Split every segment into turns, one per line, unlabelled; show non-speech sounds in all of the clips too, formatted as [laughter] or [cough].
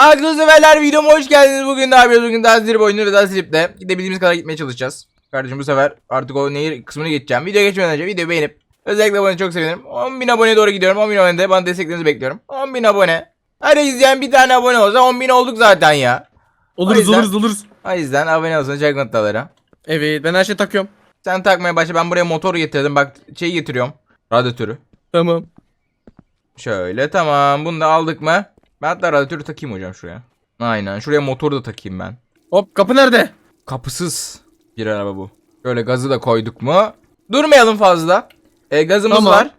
Arkadaşlar severler videoma hoş geldiniz. Bugün daha yapıyoruz. Bugün daha zirip oyunu ve daha ziripte gidebildiğimiz kadar gitmeye çalışacağız. Kardeşim bu sefer artık o nehir kısmını geçeceğim. Video geçmeden önce videoyu beğenip özellikle abone çok sevinirim. 10.000 aboneye doğru gidiyorum. 10.000 abonede bana desteklerinizi bekliyorum. 10.000 abone. Her izleyen bir tane abone olsa 10.000 olduk zaten ya. O
Oluruz
yüzden-
oluruz oluruz.
O yüzden abone mutlu olurum.
Evet ben her şeyi takıyorum.
Sen takmaya başla. Ben buraya motor getirdim. Bak şey getiriyorum. Radyatörü.
Tamam.
Şöyle tamam. Bunu da aldık mı? Ben hatta radyatörü takayım hocam şuraya. Aynen. Şuraya motoru da takayım ben.
Hop kapı nerede?
Kapısız bir araba bu. Şöyle gazı da koyduk mu? Durmayalım fazla. E, gazımız
Tamam.
var.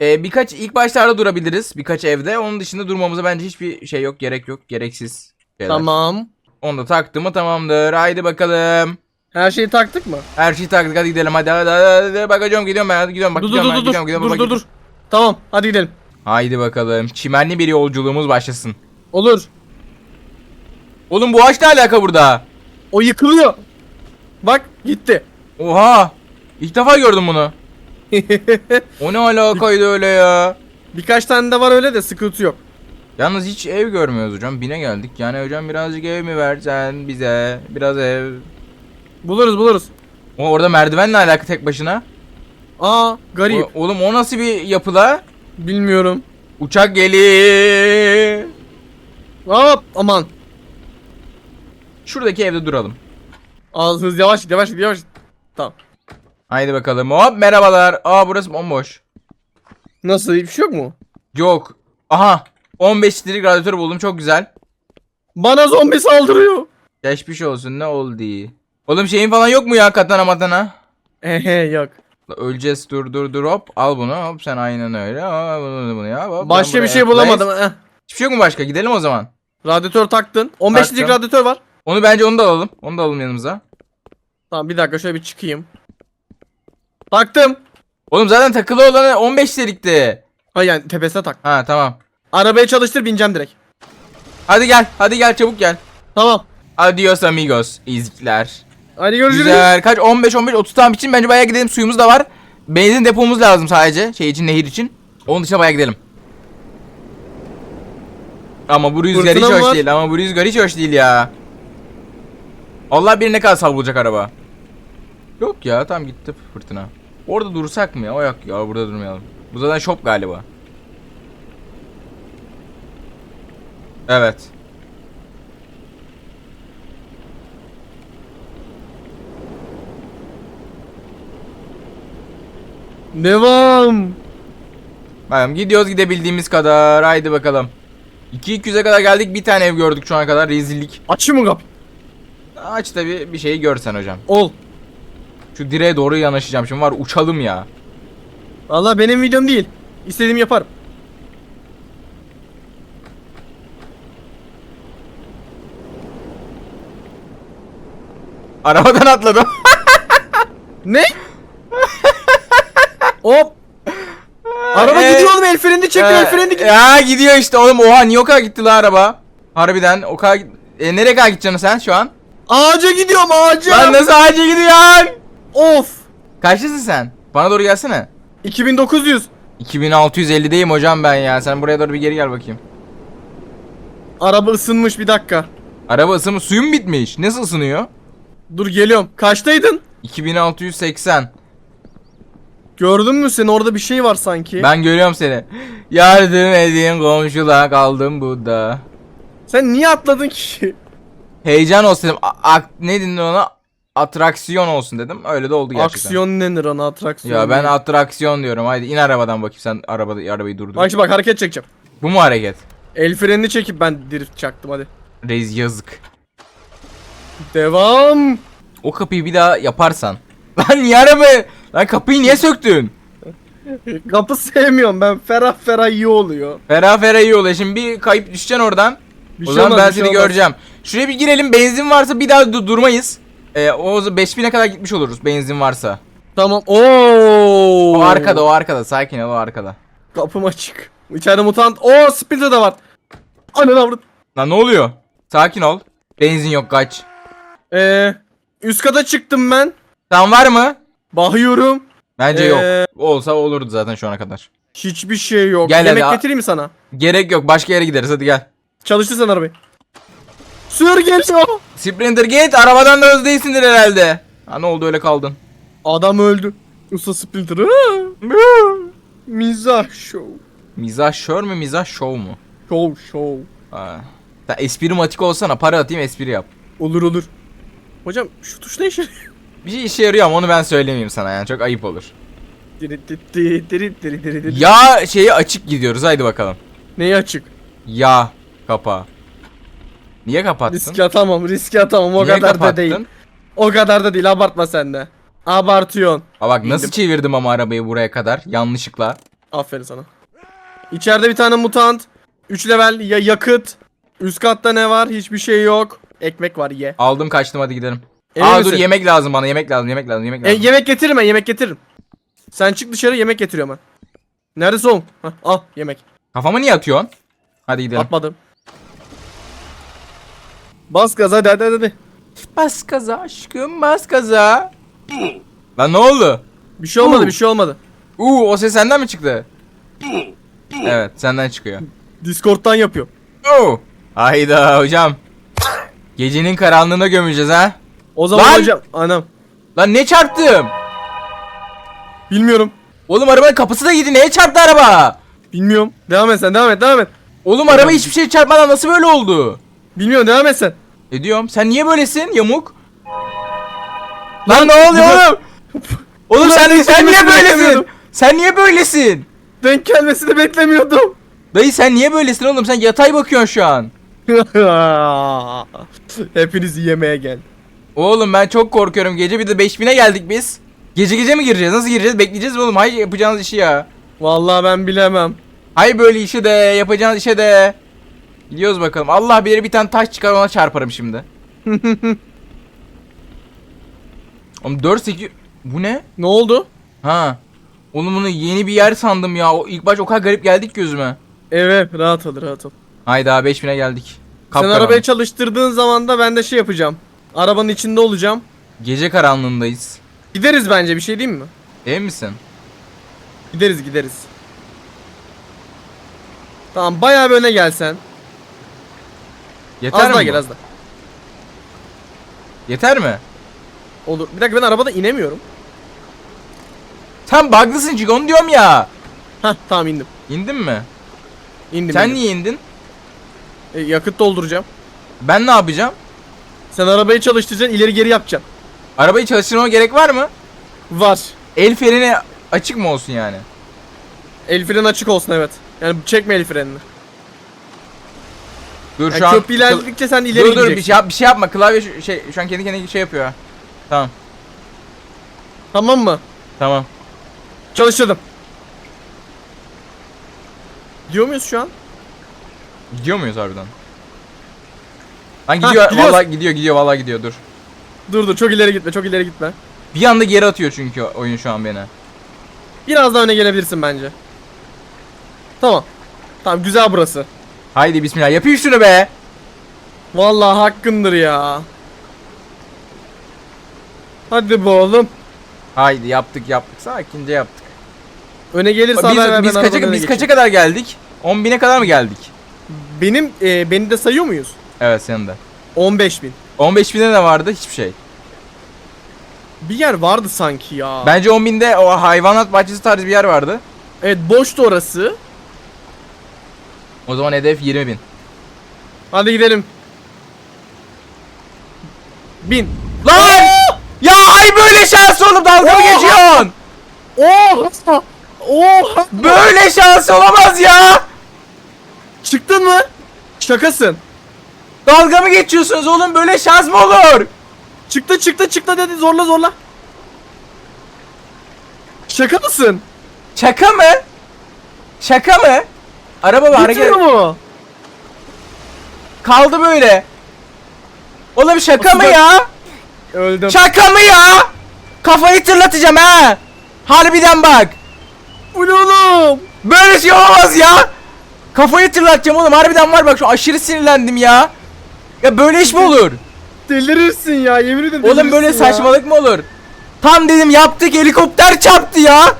E, birkaç ilk başlarda durabiliriz. Birkaç evde. Onun dışında durmamıza bence hiçbir şey yok. Gerek yok. Gereksiz şeyler.
Tamam.
Onu da taktım mı tamamdır. Haydi bakalım.
Her şeyi taktık mı?
Her şeyi taktık. Hadi gidelim. Hadi hadi hadi. hadi. Bakacağım gidiyorum ben. Hadi gidiyorum. Bak
dur dur
gidiyorum
dur
ben.
dur
Gidiyorum,
dur.
gidiyorum.
Dur
bak,
dur dur. Tamam hadi gidelim.
Haydi bakalım. Çimenli bir yolculuğumuz başlasın.
Olur.
Oğlum bu ağaç ne alaka burada?
O yıkılıyor. Bak gitti.
Oha. İlk defa gördüm bunu. [laughs] O ne alakaydı öyle ya?
Birkaç tane de var öyle de sıkıntı yok.
Yalnız hiç ev görmüyoruz hocam. Bine geldik. Yani hocam birazcık ev mi versen bize? Biraz ev.
Buluruz buluruz.
O orada merdivenle alaka tek başına.
Aa garip.
O- oğlum o nasıl bir yapıla?
Bilmiyorum.
Uçak geliyor.
Hop aman.
Şuradaki evde duralım.
Az hız yavaş yavaş yavaş. git. Tamam.
Haydi bakalım. Hop merhabalar. Aa burası bomboş.
Nasıl hiçbir şey yok mu?
Yok. Aha. 15 litrelik radyatör buldum. Çok güzel.
Bana zombi saldırıyor.
Geçmiş olsun. Ne oldu? Oğlum şeyin falan yok mu ya katana matana? [laughs]
Ehe yok.
Öleceğiz dur dur dur hop al bunu hop sen aynen öyle Aa, bunu, bunu ya hop,
Başka bir şey bulamadım. Eh.
Hiçbir şey yok mu başka gidelim o zaman
Radyatör taktın. 15
Taktım.
litrelik radyatör var.
Onu bence onu da alalım onu da alalım yanımıza
Tamam bir dakika şöyle bir çıkayım. Taktım.
Oğlum zaten takılı olanı 15 delikti
Ha yani tepesine tak.
Ha tamam
Arabayı çalıştır bineceğim direkt.
Hadi gel hadi gel çabuk gel
Tamam.
Adios amigos izlikler
Hadi görüşürüz.
Güzel. Kaç? 15 15 30 tam için bence bayağı gidelim. Suyumuz da var. Benzin depomuz lazım sadece. Şey için nehir için. Onun dışında bayağı gidelim. Ama bu rüzgar hiç
Fırtına
hoş
var.
değil. Ama bu rüzgar hiç hoş değil ya. Allah bilir ne kadar savrulacak araba. Yok ya tam gitti fırtına. Orada dursak mı ya? O yok ya burada durmayalım. Bu zaten shop galiba. Evet
Devam.
Bakalım gidiyoruz gidebildiğimiz kadar haydi bakalım 2-200'e kadar geldik bir tane ev gördük şu ana kadar rezillik
Açayım mı kapı?
Aç da bir, bir şeyi görsen hocam
Ol.
Şu direğe doğru yanaşacağım şimdi var uçalım ya
Valla benim videom değil. İstediğimi yaparım.
Arabadan atladım [laughs]
Ne? Hop. Araba
Ee,
gidiyor oğlum el freni çekiyor el freni gidiyor.
Ya gidiyor işte oğlum oha niye o kadar gitti la araba Harbiden o kadar e, nereye kadar gideceksin sen şu an
Ağaca gidiyorum ağaca.
Lan nasıl ağaca gidiyorsun
Of.
Kaçlısın sen bana doğru gelsene
2900.
2650'deyim hocam ben ya sen buraya doğru bir geri gel bakayım
Araba ısınmış bir dakika.
Araba ısınma suyum bitmiş nasıl ısınıyor
Dur geliyorum. Kaçtaydın?
2680
Gördün mü sen orada bir şey var sanki.
Ben görüyorum seni. Yardım edin komşular kaldım burada.
Sen niye atladın ki? [laughs]
Heyecan olsun dedim. A- ak- ne dedin ona? Atraksiyon olsun dedim. Öyle de oldu gerçekten.
Aksiyon denir ona atraksiyon.
Ya ben
denir.
atraksiyon diyorum. Haydi in arabadan bakayım sen arabada arabayı durdur.
Bak şimdi bak hareket çekeceğim.
Bu mu hareket?
El frenini çekip ben drift çaktım hadi.
Reis yazık.
Devam.
O kapıyı bir daha yaparsan. [laughs] Lan niye araba? Lan kapıyı niye söktün?
Kapı sevmiyorum ben. Ferah ferah iyi oluyor.
Ferah ferah iyi oluyor. Şimdi bir kayıp düşeceksin oradan.
Bir
o
şey
zaman
olmaz,
ben
bir şey
seni
olmaz.
göreceğim. Şuraya bir girelim. Benzin varsa bir daha du- durmayız. Ee, o 5000'e kadar gitmiş oluruz benzin varsa.
Tamam. Oo.
O arkada o arkada sakin ol o arkada.
Kapım açık. İçeride mutant. Oo Splinter de var. Ananı avrat.
Lan ne oluyor? Sakin ol. Benzin yok kaç.
Ee, üst kata çıktım ben.
Sen var mı?
Bakıyorum.
Bence
Ee,
yok. Olsa olurdu zaten şu ana kadar.
Hiçbir şey yok.
Gel hadi,
Yemek
a-
getireyim mi sana?
Gerek yok başka yere gideriz hadi gel.
Çalıştır sen arabayı. Sür geliyor.
Sprinter git arabadan da hızlı değilsindir herhalde. Ha ne oldu öyle kaldın.
Adam öldü. Usta Splinter. Ha! Mizah show.
Mizah şör mü mizah şov mu?
Show show.
Ha. Sen espri matik olsana para atayım espri yap.
Olur olur. Hocam şu tuş ne işe yarıyor?
Bir şey işe yarıyor ama onu ben söylemeyeyim sana yani çok ayıp olur. Ya şeyi açık gidiyoruz haydi bakalım.
Neyi açık?
Ya kapağı. Niye kapattın?
Riske atamam, riske atamam. O
Niye
kadar da
kapattın?
değil. O kadar da değil, abartma sen de. Abartıyorsun.
Ha bak nasıl çevirdim ama arabayı buraya kadar yanlışlıkla.
Aferin sana. İçeride bir tane mutant. 3 level ya yakıt. Üst katta ne var? Hiçbir şey yok. Ekmek var ye.
Aldım kaçtım hadi gidelim.
Emin
Aa
misin?
dur yemek lazım bana yemek lazım yemek lazım yemek
E,
lazım.
yemek getiririm ben, yemek getiririm. Sen çık dışarı yemek getiriyorum ben. Nerede oğlum? Hah, al yemek.
Kafama niye atıyorsun? Hadi gidelim.
Atmadım. Bas gaz hadi hadi hadi.
Bas kaza aşkım bas kaza. Lan ne oldu?
Bir şey olmadı
Uu.
bir şey olmadı.
Uuu o ses senden mi çıktı? Evet senden çıkıyor.
Discord'dan yapıyor.
Oo. Hayda hocam. Gecenin karanlığına gömeceğiz ha.
O zaman
Lan!
hocam anam.
Lan ne çarptım?
Bilmiyorum.
Oğlum arabanın kapısı da gitti. Neye çarptı araba?
Bilmiyorum. Devam et sen devam et devam et.
Oğlum araba hiçbir şey çarpmadan nasıl böyle oldu?
Bilmiyorum devam et sen.
E diyorum sen niye böylesin yamuk? Lan ne oluyor oğlum? [laughs] Oğlum sen, sen niye
beklemiyordum.
böylesin? Sen niye böylesin?
Denk gelmesini beklemiyordum.
Dayı sen niye böylesin oğlum? Sen yatay bakıyorsun şu an. [laughs]
Hepiniz yemeğe gel.
Oğlum ben çok korkuyorum. Gece bir de 5000'e geldik biz. Gece gece mi gireceğiz? Nasıl gireceğiz? Bekleyeceğiz mi oğlum? Hayır yapacağınız işi ya.
Vallahi ben bilemem.
Hay böyle işi de yapacağınız işe de. Gidiyoruz bakalım. Allah bilir bir tane taş çıkar ona çarparım şimdi. [laughs] Oğlum 4 8 bu ne?
Ne oldu?
Ha. Oğlum bunu yeni bir yer sandım ya. O ilk baş o kadar garip geldik gözüme.
Evet rahat ol rahat ol.
Hayda 5000'e geldik.
Sen
Kapkaranlık.
arabayı çalıştırdığın zaman da ben de şey yapacağım. Arabanın içinde olacağım.
Gece karanlığındayız.
Gideriz bence bir şey diyeyim mi?
Emin misin?
Gideriz gideriz. Tamam bayağı bir öne gelsen.
Yeter
Az
mi?
daha gel az daha.
Yeter mi?
Olur. Bir dakika ben arabada inemiyorum.
Sen buglısın çünkü onu diyorum ya.
Hah tamam indim.
İndin mi?
İndim.
Sen
indim.
niye indin?
E, yakıt dolduracağım.
Ben ne yapacağım?
Sen arabayı çalıştıracaksın ileri geri yapacaksın.
Arabayı çalıştırmama gerek var mı?
Var.
El freni açık mı olsun yani?
El freni açık olsun evet. Yani çekme el frenini.
Dur
Yani
şu an
köprü ilerledikçe sen ileri
Dur dur bir
gideceksin.
şey, yap, bir şey yapma. Klavye şu, şey şu an kendi kendine şey yapıyor. ha. Tamam.
Tamam mı?
Tamam.
Çalıştırdım. Gidiyor muyuz şu an?
Gidiyor muyuz harbiden? Lan gidiyor.
gidiyoruz.
vallahi gidiyor, gidiyor, vallahi gidiyor. Dur.
Dur dur çok ileri gitme çok ileri gitme.
Bir anda geri atıyor çünkü oyun şu an beni.
Biraz daha öne gelebilirsin bence. Tamam. Tamam güzel burası.
Haydi bismillah. Yapayım şunu be.
Vallahi hakkındır ya. Hadi be oğlum.
Haydi yaptık yaptık. Sakince yaptık.
Öne gelirse
Biz,
haber ver
biz
ben
kaça
arabanın
biz kaça
geçeyim.
kadar geldik? 10.000'e kadar mı geldik?
Benim e, beni de sayıyor muyuz?
Evet senin de.
15 bin.
15.000'de ne vardı? Hiçbir şey.
Bir yer vardı sanki ya.
Bence 10.000'de o hayvanat bahçesi tarzı bir yer vardı.
Evet boştu orası.
O zaman hedef 20.000.
Hadi gidelim. Bin.
Lan! Ya hay böyle şans oğlum dalga mı
Oha!
geçiyorsun?
Oha! Oha!
Böyle şans olamaz ya.
Çıktın mı? Şakasın.
Dalga mı geçiyorsunuz oğlum? Böyle şans mı olur?
Çıktı çıktı çıktı dedi zorla zorla. Şaka mısın?
Şaka mı? Şaka mı? Araba var hareket
Gitmiyor mu?
kaldı böyle. Oğlum şaka mı
Nasıl
ya?
Öldüm.
Şaka mı ya? Kafayı tırlatacağım ha. Harbiden bak.
Bu ne oğlum?
Böyle şey olamaz ya. Kafayı tırlatacağım oğlum. Harbiden var bak şu aşırı sinirlendim ya. Ya böyle iş mi olur?
Delirirsin ya yemin ederim
Oğlum böyle
delirirsin ya.
saçmalık mı olur? Tam dedim yaptık helikopter çarptı ya. [laughs]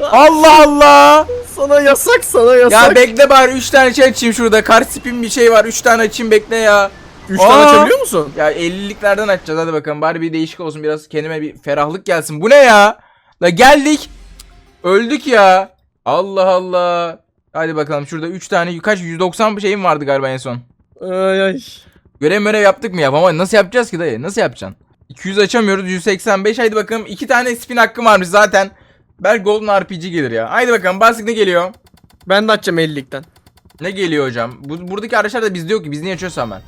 Allah Allah.
Sana yasak sana yasak.
Ya bekle bari 3 tane şey açayım şurada. Kar spin bir şey var. 3 tane açayım bekle ya.
3 tane
Aa!
açabiliyor musun?
Ya 50'liklerden açacağız hadi bakalım. Bari bir değişik olsun biraz kendime bir ferahlık gelsin. Bu ne ya? La geldik. Öldük ya. Allah Allah. Hadi bakalım şurada 3 tane kaç 190 bir şeyim vardı galiba en son.
Ay ay.
Görev mörev yaptık mı yap ama nasıl yapacağız ki dayı? Nasıl yapacaksın? 200 açamıyoruz 185 haydi bakalım 2 tane spin hakkım varmış zaten. Belki Golden RPG gelir ya. Haydi bakalım bastık ne geliyor?
Ben de açacağım 50'likten.
Ne geliyor hocam? Bu, buradaki araçlar da bizde yok ki biz niye açıyoruz hemen?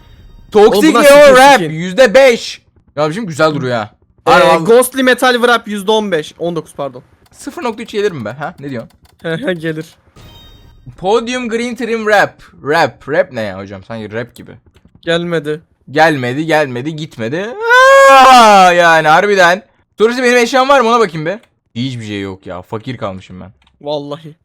Toxic Neo Rap
skin.
%5. Ya şimdi güzel duruyor ha.
Ee,
Harbi
Ghostly Metal Wrap %15. 19 pardon.
0.3 gelir mi be? Ha ne diyorsun? [laughs]
Gelir.
Podium Green Trim Rap. Rap. Rap ne ya hocam? Sanki rap gibi.
Gelmedi.
Gelmedi, gelmedi, gitmedi. Aa, yani harbiden. Sorusu benim eşyam var mı ona bakayım be. Hiçbir şey yok ya. Fakir kalmışım ben.
Vallahi.